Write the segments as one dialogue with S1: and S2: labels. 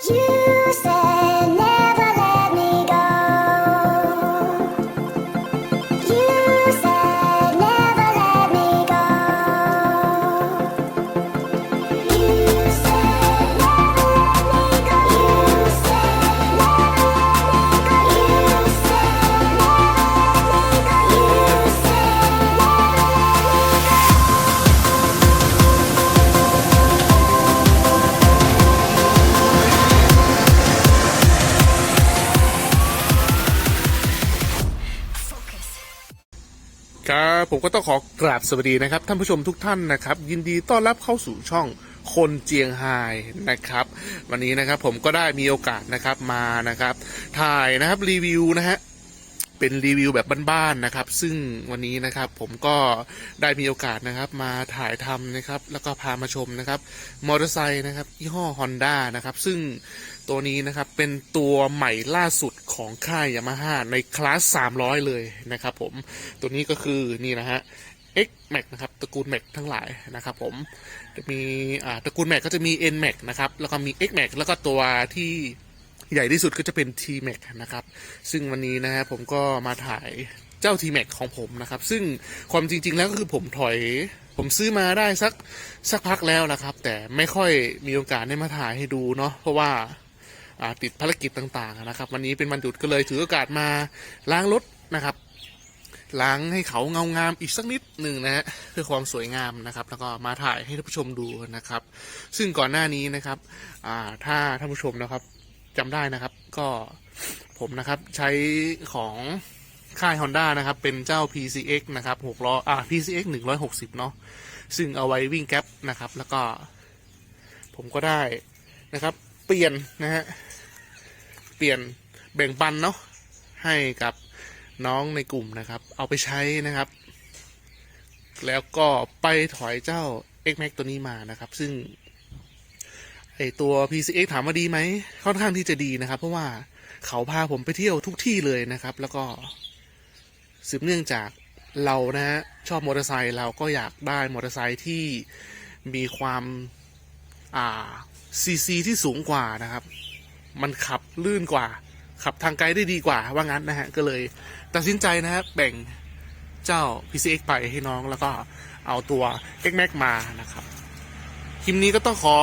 S1: You said
S2: ผมก็ต้องขอกราบสวัสดีนะครับ ท่านผู้ชมทุกท่านนะครับ ยินดีต้อนรับเข้าสู่ช่องคนเจียงไฮ้นะครับ วันนี้นะครับผมก็ได้มีโอกาสนะครับมานะครับ ถ่ายนะครับรีวิวนะฮะ เป็นรีวิวแบบบ้านๆนะครับ ซึ่งวันนี้นะครับผมก็ได้มีโอกาสนะครับ มาถ่ายทำนะครับ แล้วก็พามาชมนะครับมอเตอร์ไซค์นะครับยี่ห้อ Honda นะครับ ซึ่งตัวนี้นะครับเป็นตัวใหม่ล่าสุดของค่ายยามาฮ่าในคลาส 300 เลยนะครับ ผมตัวนี้ก็คือนี่นะฮะ X Max นะครับตระกูล Max ทั้งหลายนะครับผมจะมีอ่าตระกูล Max ก็จะมี N Max นะครับแล้วก็มี X Max แล้วก็ตัวที่ ใหญ่ที่สุดก็จะเป็น T Max นะครับ ซึ่งวันนี้นะฮะผมก็มาถ่ายเจ้า T Max ของผมนะครับ ซึ่งความจริง ๆ แล้วก็คือผมถอย ผมซื้อมาได้สักสักพักแล้วนะครับ แต่ไม่ค่อยมีโอกาสได้มาถ่ายให้ดูเนาะเพราะว่าติดภารกิจต่าง ๆ นะครับ วันนี้เป็นวันหยุดก็เลยถือโอกาสมาล้างรถนะครับล้างให้เขาเงางามอีกสักนิดหนึ่งนะฮะเพื่อความสวยงามนะครับ แล้วก็มาถ่ายให้ท่านผู้ชมดูนะครับ ซึ่งก่อนหน้านี้นะครับถ้าท่านผู้ชมนะครับ จำได้นะครับ ก็ผมนะครับใช้ของค่าย Honda นะครับ เป็นเจ้า PCX นะครับ6ล้ออ่า PCX 160 เนาะซึ่งเอาไว้วิ่งแก๊ปนะครับ แล้วก็ ผมก็ได้นะครับ เปลี่ยนนะฮะเปลี่ยนแบ่งปันเนาะให้กับน้องในกลุ่มนะครับ เอาไปใช้นะครับ แล้วก็ไปถอยเจ้า X Max ตัวนี้มานะครับ ซึ่ง ไอตัว PCX ถามว่าดีไหมค่อนข้างที่จะดีนะครับ เพราะว่าเขาพาผมไปเที่ยวทุกที่เลยนะครับ แล้วก็สืบเนื่องจากเรานะฮะชอบมอเตอร์ไซค์เราก็อยากได้มอเตอร์ไซค์ที่มีความอ่าซีซีที่สูงกว่านะครับ มันขับลื่นกว่า ขับทางไกลได้ดีกว่าว่างั้นนะฮะก็เลยตัดสินใจนะฮะแบ่งเจ้า PCX ไปให้น้องแล้วก็เอาตัว X Max มานะครับ คลิปนี้ก็ต้องขอ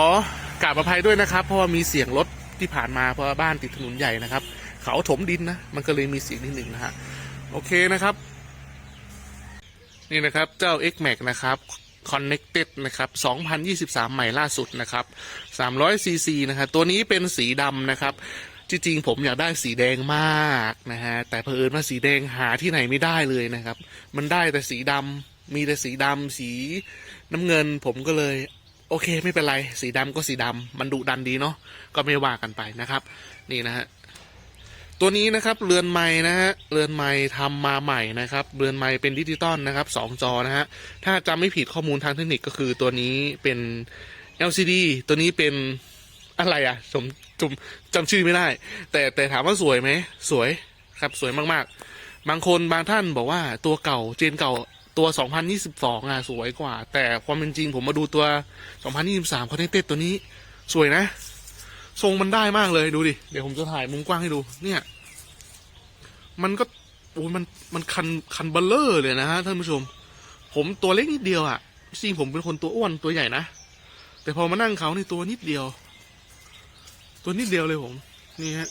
S2: กราบอภัยด้วยนะครับ เพราะว่ามีเสียงรถที่ผ่านมาเพราะบ้านติดถนนใหญ่นะครับ เขาถมดินนะมันก็เลยมีเสียงนิดหนึ่งนะฮะโอเคนะครับ นี่นะครับเจ้า X Max นะครับ Connected นะครับ 2023 ใหม่ล่าสุดนะครับ300 cc นะครับ ตัวนี้เป็นสีดำนะครับ จริงๆ ผมอยากได้สีแดงมากนะฮะ แต่เผอิญว่าสีแดงหาที่ไหนไม่ได้เลยนะครับ มันได้แต่สีดำ มีแต่สีดำ สีน้ำเงิน ผมก็เลย โอเคไม่เป็นไร สีดำก็สีดำมันดุดันดีเนาะก็ไม่ว่ากันไปนะครับ นี่นะฮะตัวนี้นะครับเรือนไม้นะฮะเรือนไม้ทำมาใหม่นะครับเรือนไม้เป็นดิจิตอลนะครับสองจอนะฮะถ้าจำไม่ผิดข้อมูลทางเทคนิคก็คือตัวนี้เป็น LCD ตัวนี้เป็นอะไรอะผมจำจำชื่อไม่ได้ แต่แต่ถามว่าสวยไหมสวยครับสวยมากๆ บางคนบางท่านบอกว่าตัวเก่าเจนเก่า ตัว 2022 อะ สวยกว่า แต่ความเป็นจริงผมมาดูตัว 2023 Connected ตัวนี้ สวยนะ ทรงมันได้มากเลยดูดิ เดี๋ยวผมจะถ่ายมุมกว้างให้ดู เนี่ย มันก็โอ้ยมันมันคันคันเบลเลอร์เลยนะฮะท่านผู้ชม ผมตัวเล็กนิดเดียวอะ่ะจริงผมเป็นคนตัวอ้วนตัวใหญ่นะ แต่พอมานั่งเขาในตัวนิดเดียว ตัวนิดเดียวเลยผม นี่ฮะ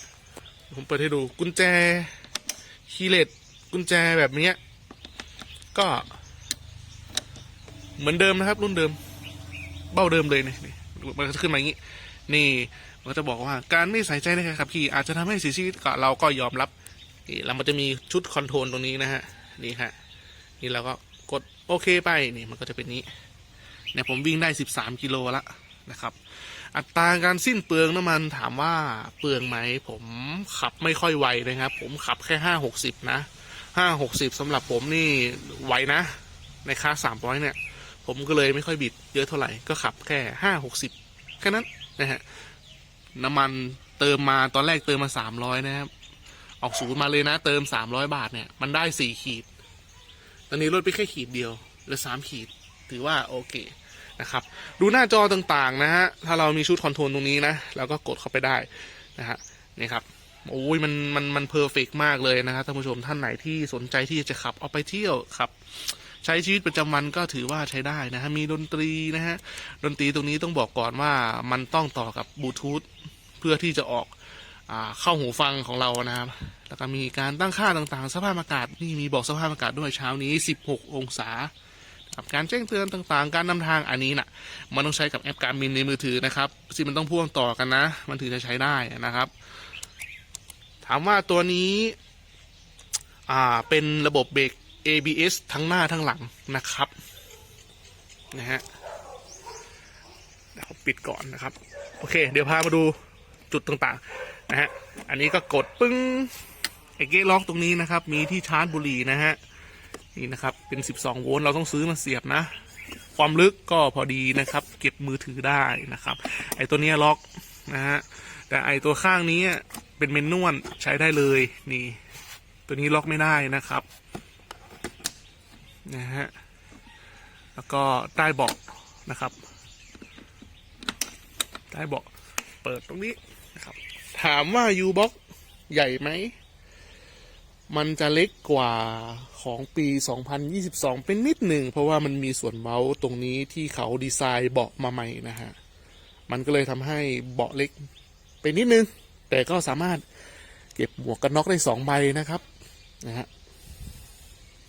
S2: ผมเปิดให้ดูกุญแจคีเลตกุญแจแบบเนี้ย ก็ เหมือนเดิมนะครับ รุ่นเดิม เบ้าเดิมเลยเนี่ยมันก็จะขึ้นมาอย่างนี้ นี่มันก็จะบอกว่าการไม่ใส่ใจในการขับขี่อาจจะทำให้เสียชีวิตก็เราก็ยอมรับนี่แล้วมันจะมีชุดคอนโทรลตรงนี้นะฮะนี่ฮะนี่เราก็กดโอเคไปนี่มันก็จะเป็นนี้เนี่ยผมวิ่งได้ 13 กิโลละนะครับ อัตราการสิ้นเปลืองน้ำมันถามว่าเปลืองไหมผมขับไม่ค่อยไวนะครับ ผมขับแค่ห้าหกสิบนะ ห้าหกสิบสำหรับผมนี่ไหวนะ ในค่าสามร้อยเนี่ย ผมก็เลยไม่ค่อยบิดเยอะเท่าไหร่ก็ขับแค่ห้าหกสิบแค่นั้นนะฮะน้ำมันเติมมาตอนแรกเติมมาสามร้อยนะครับ ออกศูนย์มาเลยนะ เติมสามร้อยบาทเนี่ย มันได้สี่ขีด ตอนนี้ลดไปแค่ขีดเดียวเหลือสามขีด ถือว่าโอเคนะครับ ดูหน้าจอต่างๆนะฮะ ถ้าเรามีชุดคอนโทรลตรงนี้นะเราก็กดเข้าไปได้นะฮะนี่ครับ โอ้ยมันมันมันเพอร์เฟกมากเลยนะครับท่านผู้ชมท่านไหนที่สนใจที่จะขับเอาไปเที่ยวขับ ใช้ชีวิตประจำวันก็ถือว่าใช้ได้นะฮะมีดนตรีนะฮะดนตรีตรงนี้ต้องบอกก่อนว่ามันต้องต่อกับบลูทูธเพื่อที่จะออกอาเข้าหูฟังของเรานะครับ แล้วก็มีการตั้งค่าต่างๆ สภาพอากาศนี่มีบอกสภาพอากาศด้วยเช้านี้ 16 องศาครับการแจ้งเตือนต่างๆ การนำทางอันนี้น่ะ มันต้องใช้กับแอปการมินในมือถือนะครับซึ่งมันต้องพ่วงต่อกันนะ มันถึงจะใช้ได้นะครับ ถามว่าตัวนี้อ่าเป็นระบบเบรก ABS ทั้งหน้าทั้งหลังนะครับนะฮะเดี๋ยวปิดก่อนนะครับ โอเค เดี๋ยวพามาดูจุดต่างๆนะฮะอันนี้ก็กดปึ้งไอ้เก๊ล็อกตรงนี้นะครับ มีที่ชาร์จบุหรี่นะฮะนี่นะครับ เป็น 12 โวลต์เราต้องซื้อมาเสียบนะ ความลึกก็พอดีนะครับ เก็บมือถือได้นะครับ ไอ้ตัวนี้ล็อกนะฮะ แต่ไอตัวข้างนี้เป็นเมนนวลใช้ได้เลยนี่ ตัวนี้ล็อกไม่ได้นะครับนะฮะแล้วก็ใต้เบาะนะครับ ใต้เบาะเปิดตรงนี้นะครับ ถามว่า U-Box ใหญ่ไหม มันจะเล็กกว่าของปี 2022 เป็นนิดหนึ่ง เพราะว่ามันมีส่วนเมาส์ตรงนี้ที่เขาดีไซน์เบาะมาใหม่นะฮะ มันก็เลยทำให้เบาะเล็ก ไปนิดนึง แต่ก็สามารถเก็บหมวกกันน็อกได้สองใบนะครับนะฮะ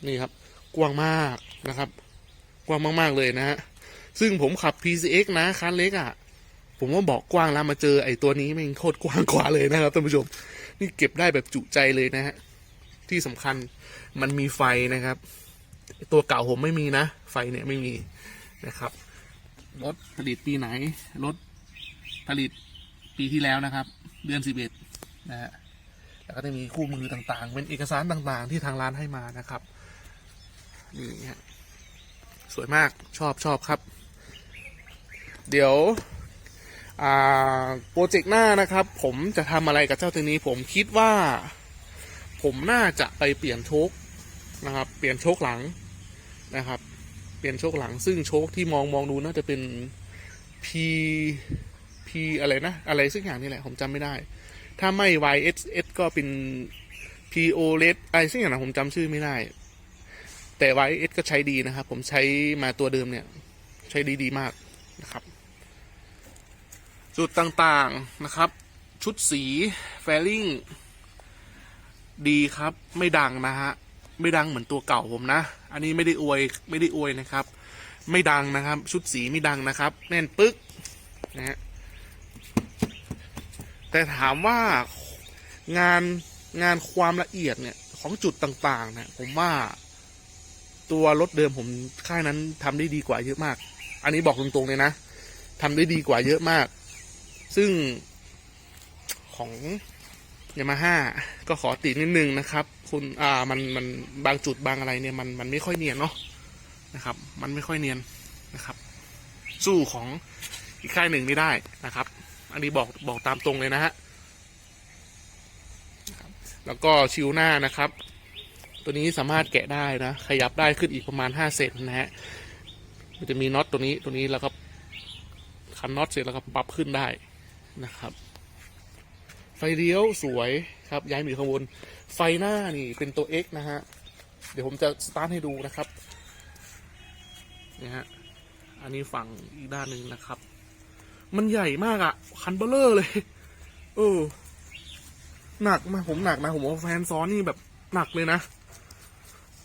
S2: นี่ครับ กว้างมากนะครับ กว้างมาก ๆ เลยนะฮะซึ่งผมขับ PCX นะคันเล็กอะ่ะ ผมว่าบอกกว้างแล้วมาเจอไอ้ตัวนี้ม่งโคตรกว้างกว่าเลยนะครับท่านผู้ชม นี่เก็บได้แบบจุใจเลยนะฮะที่สำคัญมันมีไฟนะครับตัวเก่าผมไม่มีนะ ไฟเนี่ยไม่มีนะครับ รถผลิตปีไหน รถผลิต ปีที่แล้วนะครับ เดือนสิบเอ็ดนะฮะแล้วก็จะมีคู่มือต่างๆ เป็นเอกสารต่างๆ ที่ทางร้านให้มานะครับนี่ฮะสวยมากชอบชอบครับ เดี๋ยวโปรเจกต์หน้านะครับ ผมจะทำอะไรกับเจ้าตัวนี้ ผมคิดว่า ผมน่าจะไปเปลี่ยนโชคนะครับ เปลี่ยนโชคหลังนะครับ เปลี่ยนโชคหลัง ซึ่งโชคที่มองมองดูน่าจะเป็น P P อะไรนะ อะไรสักอย่างนี่แหละ ผมจำไม่ได้ ถ้าไม่ YSS ก็เป็น PO LED อะไรสักอย่างนะผมจำชื่อไม่ได้ แต่ YS ก็ใช้ดีนะครับ ผมใช้มาตัวเดิมเนี่ย ใช้ดีดีมากนะครับ จุดต่างๆนะครับ ชุดสีแฟลิงดีครับ ไม่ดังนะฮะ ไม่ดังเหมือนตัวเก่าผมนะ อันนี้ไม่ได้อวย ไม่ได้อวยนะครับ ไม่ดังนะครับ ชุดสีไม่ดังนะครับ แน่นปึ๊กนะฮะ แต่ถามว่างานงานความละเอียดเนี่ยของจุดต่างๆเนี่ยผมว่าตัวรถเดิมผมค่ายนั้นทำได้ดีกว่าเยอะมาก อันนี้บอกตรงๆเลยนะทำได้ดีกว่าเยอะมาก ซึ่งของยามาฮ่าก็ขอตินิดนึงนะครับ คุณอ่ามันมันบางจุดบางอะไรเนี่ยมันมันไม่ค่อยเนียนเนาะนะครับ มันไม่ค่อยเนียนนะครับ สู้ของอีกค่ายหนึ่งไม่ได้นะครับ อันนี้บอกบอกตามตรงเลยนะฮะนะครับแล้วก็ชิวหน้านะครับ ตัวนี้สามารถแกะได้นะ ขยับได้ขึ้นอีกประมาณห้าเซนนะฮะมันจะมีน็อตตัวนี้ตัวนี้แล้วก็คันน็อตเสร็จแล้วก็ปรับขึ้นได้นะครับ ไฟเลี้ยวสวยครับ ย้ายมีข้างบน ไฟหน้านี่เป็นตัว X นะฮะ เดี๋ยวผมจะสตาร์ทให้ดูนะครับนี่ฮะ อันนี้ฝั่งอีกด้านหนึ่งนะครับ มันใหญ่มากอะคันเบลเลอร์เลย เออ หนักมาผมหนักนะ ผมว่าแฟนซ้อนนี่แบบหนักเลยนะ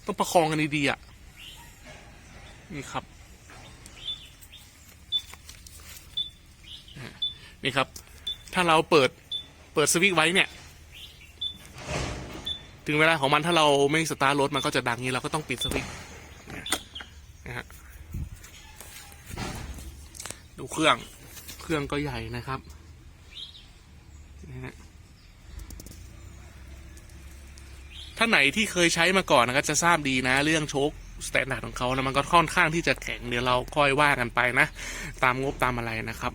S2: ต้องประคองกันดีๆอะ นี่ครับ นี่ครับ ถ้าเราเปิด เปิดสวิตไว้เนี่ย ถึงเวลาของมันถ้าเราไม่สตาร์ทรถมันก็จะดังนี้เราก็ต้องปิดสวิตนะฮะ ดูเครื่อง เครื่องก็ใหญ่นะครับนะฮะถ้าไหนที่เคยใช้มาก่อนนะก็จะทราบดีนะ เรื่องโชคสแตนดาร์ดของเขานะมันก็ค่อนข้างที่จะแข็งเดี๋ยวเราค่อยว่ากันไปนะ ตามงบตามอะไรนะครับ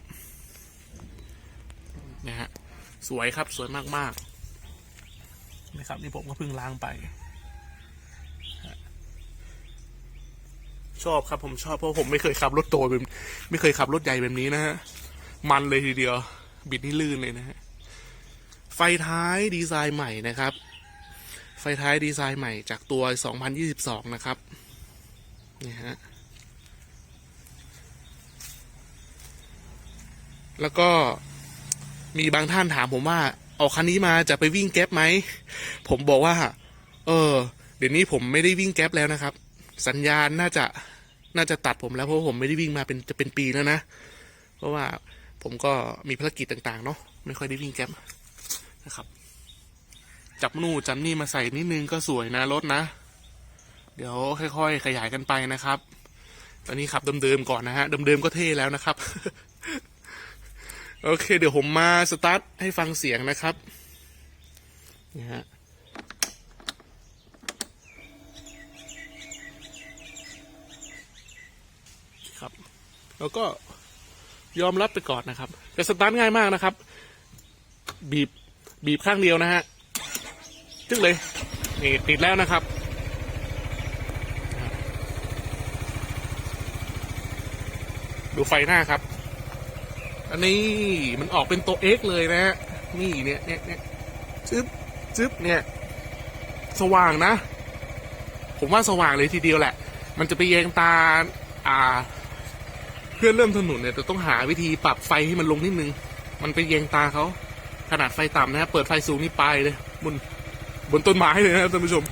S2: นะฮะสวยครับสวยมากๆนะครับนี่ผมก็เพิ่งล้างไปชชอบครับผมชอบเพราะผมไม่เคยขับรถโตแบบไม่เคยขับรถใหญ่แบบนี้นะฮะ มันเลยทีเดียว บิดนี่ลื่นเลยนะฮะ ไฟท้ายดีไซน์ใหม่นะครับ ไฟท้ายดีไซน์ใหม่จากตัว 2022 นะครับ นี่ฮะ แล้วก็มีบางท่านถามผมว่า เอาคันนี้มาจะไปวิ่งแก๊ปไหม ผมบอกว่า เออ เดี๋ยวนี้ผมไม่ได้วิ่งแก๊ปแล้วนะครับ สัญญาณน่าจะน่าจะตัดผมแล้วเพราะผมไม่ได้วิ่งมาเป็นจะเป็นปีแล้วนะ เพราะว่า ผมก็มีภารกิจต่างๆ เนาะไม่ค่อยได้วิ่งแก๊ปนะครับ จับนู่นจับนี่มาใส่นิดนึงก็สวยนะรถนะ เดี๋ยวค่อย ๆ ขยายกันไปนะครับ ตอนนี้ขับเดิมๆก่อนนะฮะเดิมๆก็เท่แล้วนะครับ โอเค เดี๋ยวผมมาสตาร์ทให้ฟังเสียงนะครับนี่ฮะครับ แล้วก็ ยอมรับไปก่อนนะครับ แต่สตาร์ทง่ายมากนะครับ บีบบีบข้างเดียวนะฮะจึ๊กเลยนี่ติดแล้วนะครับดูไฟหน้าครับ อันนี้มันออกเป็นตัว X เลยนะฮะ นี่เนี่ยเนี่ยเนี่ยจึ๊บจึ๊บเนี่ย สว่างนะ ผมว่าสว่างเลยทีเดียวแหละ มันจะไปแยงตา อ่า เพื่อนเริ่มถนนเนี่ยจะต้องหาวิธีปรับไฟให้มันลงนิดนึง มันไปแยงตาเขาขนาดไฟต่ำนะครับเปิดไฟสูงนี่ไปเลย บนบนต้นไม้เลยนะครับท่านผู้ชม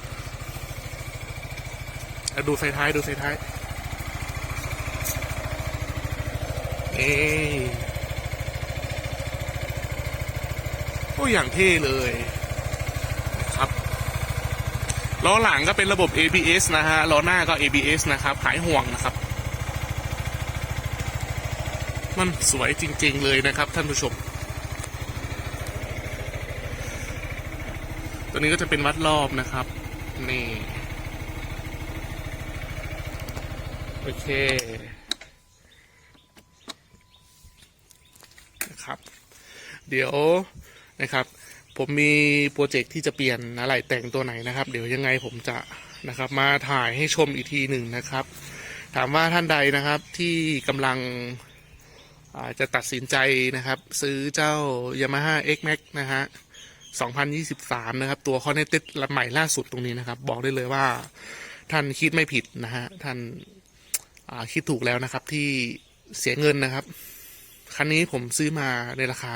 S2: ดูไฟท้ายดูไฟท้ายเอ้โอ้อย่างเท่เลยครับล้อหลังก็เป็นระบบ ABS นะฮะล้อหน้าก็ ABS นะครับหายห่วงนะครับ มันสวยจริงๆเลยนะครับท่านผู้ชม ตัวนี้ก็จะเป็นวัดรอบนะครับ นี่ โอเคนะครับ เดี๋ยวนะครับผมมีโปรเจกต์ที่จะเปลี่ยนอะไรแต่งตัวไหนนะครับ เดี๋ยวยังไงผมจะนะครับ มาถ่ายให้ชมอีกทีหนึ่งนะครับ ถามว่าท่านใดนะครับที่กำลัง จะตัดสินใจนะครับ ซื้อเจ้า Yamaha X Max นะฮะ 2023 นะครับ ตัว Connected ใหม่ล่าสุดตรงนี้นะครับ บอกได้เลยว่าท่านคิดไม่ผิดนะฮะ ท่านาคิดถูกแล้วนะครับที่เสียเงินนะครับ คันนี้ผมซื้อมาในราคา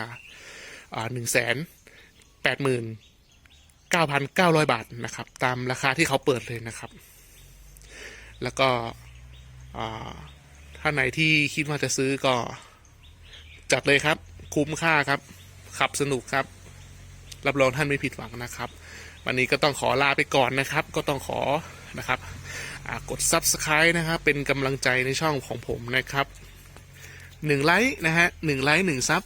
S2: หนึ่งแสนแปดหมื่นเก้าพันเก้าร้อยบาทนะครับ ตามราคาที่เขาเปิดเลยนะครับ แล้วก็อ่าถ้าไหนที่คิดว่าจะซื้อก็ จัดเลยครับ คุ้มค่าครับ ขับสนุกครับ รับรองท่านไม่ผิดหวังนะครับ วันนี้ก็ต้องขอลาไปก่อนนะครับ ก็ต้องขอนะครับกด Subscribe นะครับ เป็นกำลังใจในช่องของผมนะครับหนึ่งไลค์นะฮะหนึ่งไลค์หนึ่งซับ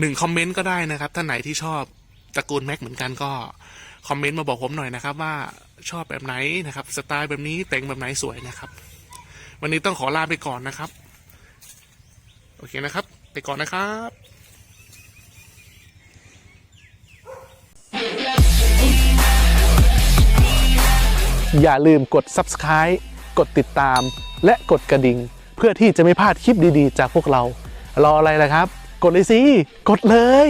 S2: หนึ่งคอมเมนต์ก็ได้นะครับ ท่านไหนที่ชอบตระกูลแม็กเหมือนกันก็คอมเมนต์มาบอกผมหน่อยนะครับ ว่าชอบแบบไหนนะครับ สไตล์แบบนี้แต่งแบบไหนสวยนะครับ วันนี้ต้องขอลาไปก่อนนะครับ โอเคนะครับ ไปก่อนนะครับอย่าลืมกด subscribe กดติดตาม และกดกระดิ่ง เพื่อที่จะไม่พลาดคลิปดีๆ จากพวกเรา รออะไรล่ะครับ กดเลยสิ กดเลย